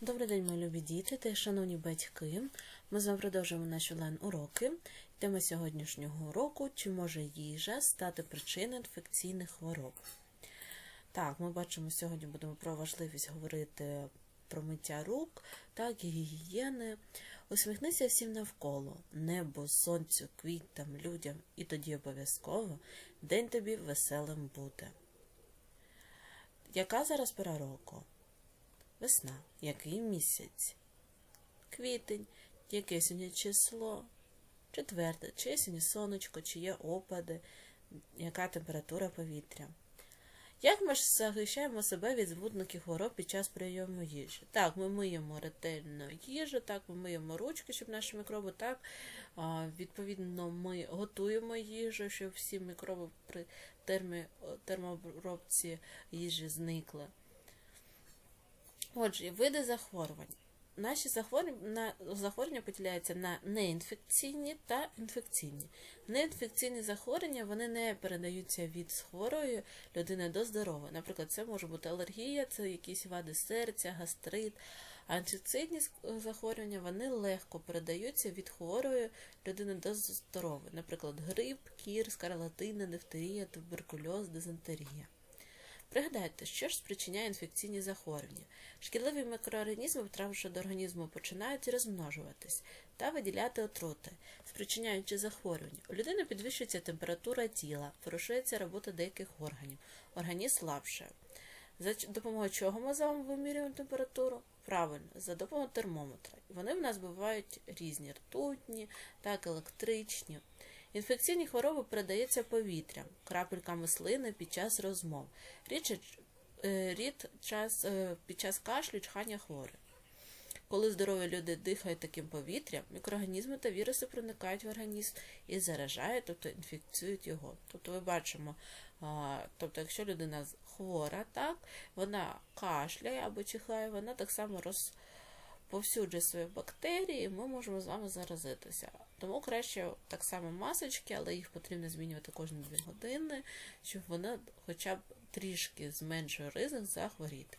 Добрий день, мої любі діти та шановні батьки. Ми з вами продовжуємо наші онлайн-уроки. Тема сьогоднішнього уроку чи може їжа стати причиною інфекційних хвороб? Так, ми бачимо, сьогодні будемо про важливість говорити про миття рук, так, гігієни. Усміхнися всім навколо, небу, сонцю, квітам, людям, і тоді обов'язково день тобі веселим буде. Яка зараз пора року? Весна. Який місяць? Квітень. Яке сьогодні число? Четверте. Чи є сьогодні сонечко, чи є опади, яка температура повітря? Як ми ж захищаємо себе від збудників хвороб під час прийому їжі? Так, ми миємо ретельно їжу, так, ми миємо ручки, щоб наші мікроби, так, відповідно, ми готуємо їжу, щоб всі мікроби при термі, термообробці їжі зникли. Отже, види захворювань. Наші захворювання, поділяються на неінфекційні та інфекційні. Неінфекційні захворювання вони не передаються від хворої людини до здорової. Наприклад, це може бути алергія, це якісь вади серця, гастрит. А інфекційні захворювання вони легко передаються від хворої людини до здорової. Наприклад, грип, кір, скарлатина, дифтерія, туберкульоз, дизентерія. Пригадайте, що ж спричиняє інфекційні захворювання. Шкідливі мікроорганізми, потрапивши до організму, починають розмножуватись та виділяти отрути, спричиняючи захворювання. У людини підвищується температура тіла, порушується робота деяких органів, організм слабшає. За допомогою чого ми з вами вимірюємо температуру? Правильно, за допомогою термометра. Вони в нас бувають різні ртутні, так електричні. Інфекційні хвороби передаються повітрям, крапельками слини під час розмов, рід, рід час, під час кашлю, чхання хворих. Коли здорові люди дихають таким повітрям, мікроорганізми та віруси проникають в організм і заражають, тобто інфекціюють його. Тобто ми бачимо, тобто, якщо людина хвора, так, вона кашляє або чихає, вона так само роз повсюджує свої бактерії, ми можемо з вами заразитися. Тому краще так само масочки, але їх потрібно змінювати кожні 2 години, щоб вони хоча б трішки зменшує ризик захворіти.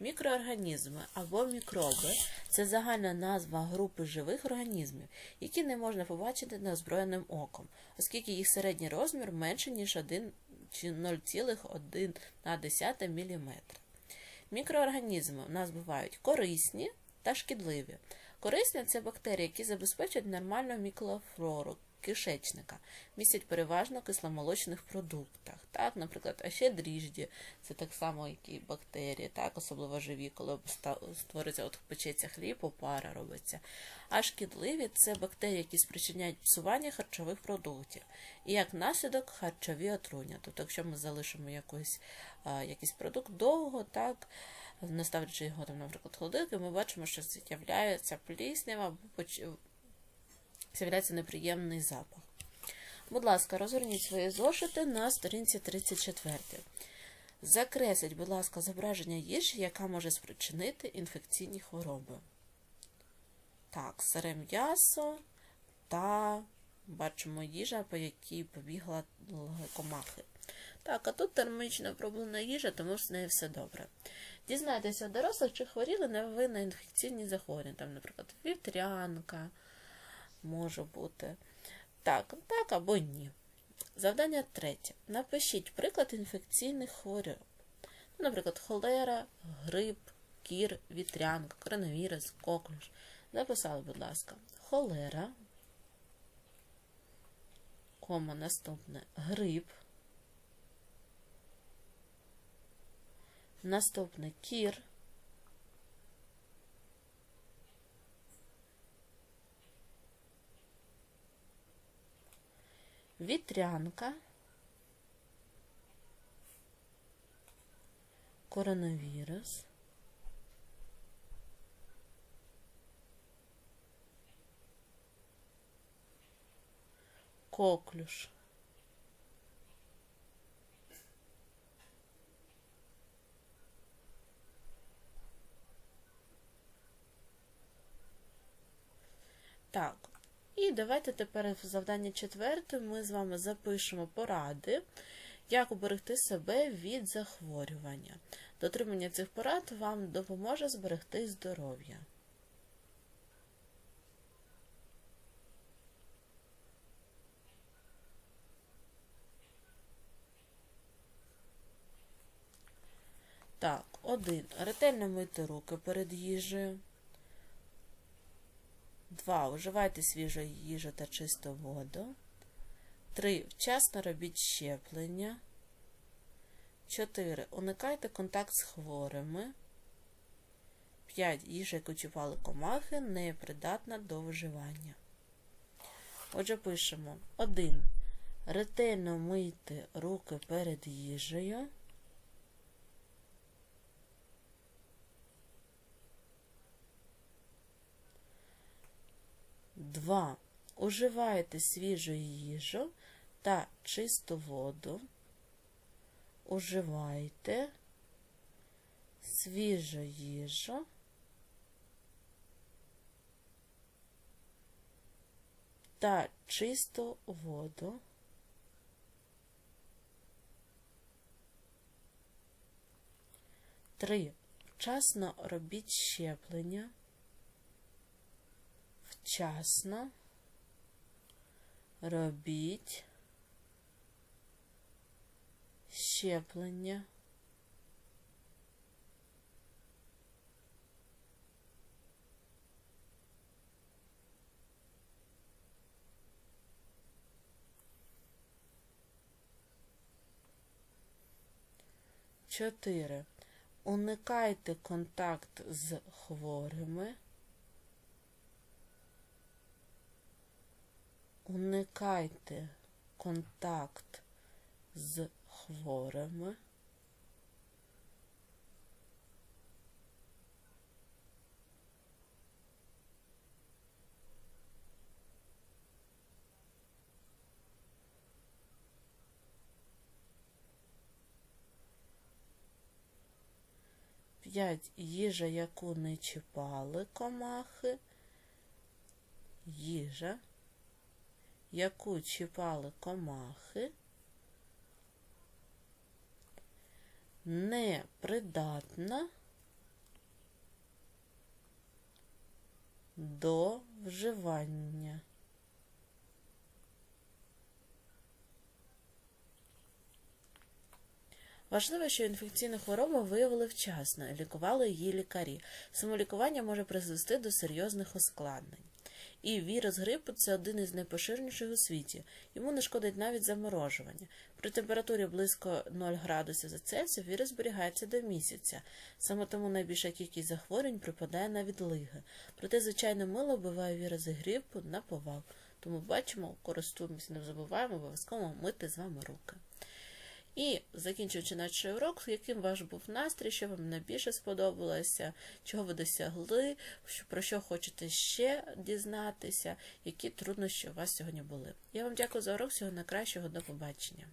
Мікроорганізми або мікроби це загальна назва групи живих організмів, які не можна побачити неозброєним оком, оскільки їх середній розмір менше, ніж 1 чи 0,1 мм. Мікроорганізми у нас бувають корисні та шкідливі. Корисні це бактерії, які забезпечують нормальну мікрофлору кишечника, містять переважно кисломолочних продуктах. Так, Наприклад, а ще дріжджі, це так само які бактерії, так, особливо живі, коли створиться, от печеться хліб, опара робиться. А шкідливі це бактерії, які спричиняють псування харчових продуктів. І як наслідок харчові отруєння. Тобто, якщо ми залишимо якийсь, якийсь продукт довго, так не ставлячи його, там, наприклад, холодильки, ми бачимо, що з'являється пліснява, з'являється неприємний запах. Будь ласка, розгорніть свої зошити на сторінці 34. Закресліть, будь ласка, зображення їжі, яка може спричинити інфекційні хвороби. Так, сире м'ясо та бачимо їжа, по якій побігла комахи. Так, а тут термічно проблемна їжа, тому з нею все добре. Дізнайтеся дорослих, чи хворіли на ви на інфекційні захворювання, там, наприклад, вівтрянка може бути. Так, так або ні. Завдання третє. Напишіть приклад інфекційних хвороб. Наприклад, холера, грип, кір, вітрянка, коронавірус, коклюш. Записали, будь ласка, холера, кома наступне грип. Наступне кір. Вітрянка. Коронавірус. Коклюш. Так, і давайте тепер в завдання четверте ми з вами запишемо поради, Як уберегти себе від захворювання? Дотримання цих порад вам допоможе зберегти здоров'я. Так, один. Ретельно мити руки перед їжею. Два. Вживайте свіжу їжу та чисту воду. 3. Вчасно робіть щеплення. 4. Уникайте контакт з хворими. 5. Їжа, яку чіпали комахи, не придатна до вживання. Отже, пишемо 1. Ретельно мийте руки перед їжею. Два. Уживайте свіжу їжу та чисту воду. Уживайте свіжу їжу та чисту воду. Три. Вчасно робіть щеплення. Вчасно робіть щеплення. Чотири. Уникайте контакт з хворими. Уникайте контакт з хворими. П'ять їжа, яку не чіпали комахи. Їжа, яку чіпали комахи. непридатна до вживання. Важливо, що інфекційну хворобу виявили вчасно і лікували її лікарі. Самолікування може призвести до серйозних ускладнень. І вірус грипу це один із найпоширеніших у світі. Йому не шкодить навіть заморожування. При температурі близько 0 градусів за Цельсію вірус зберігається до місяця. Саме тому найбільша кількість захворювань припадає на відлиги. Проте, звичайно, мило вбиває віруси грипу на повал. Тому бачимо, користуємося, не забуваємо обов'язково мити з вами руки. І закінчуючи наш урок, яким ваш був настрій, що вам найбільше сподобалося, чого ви досягли, про що хочете ще дізнатися, які труднощі у вас сьогодні були. Я вам дякую за урок, всього найкращого, до побачення.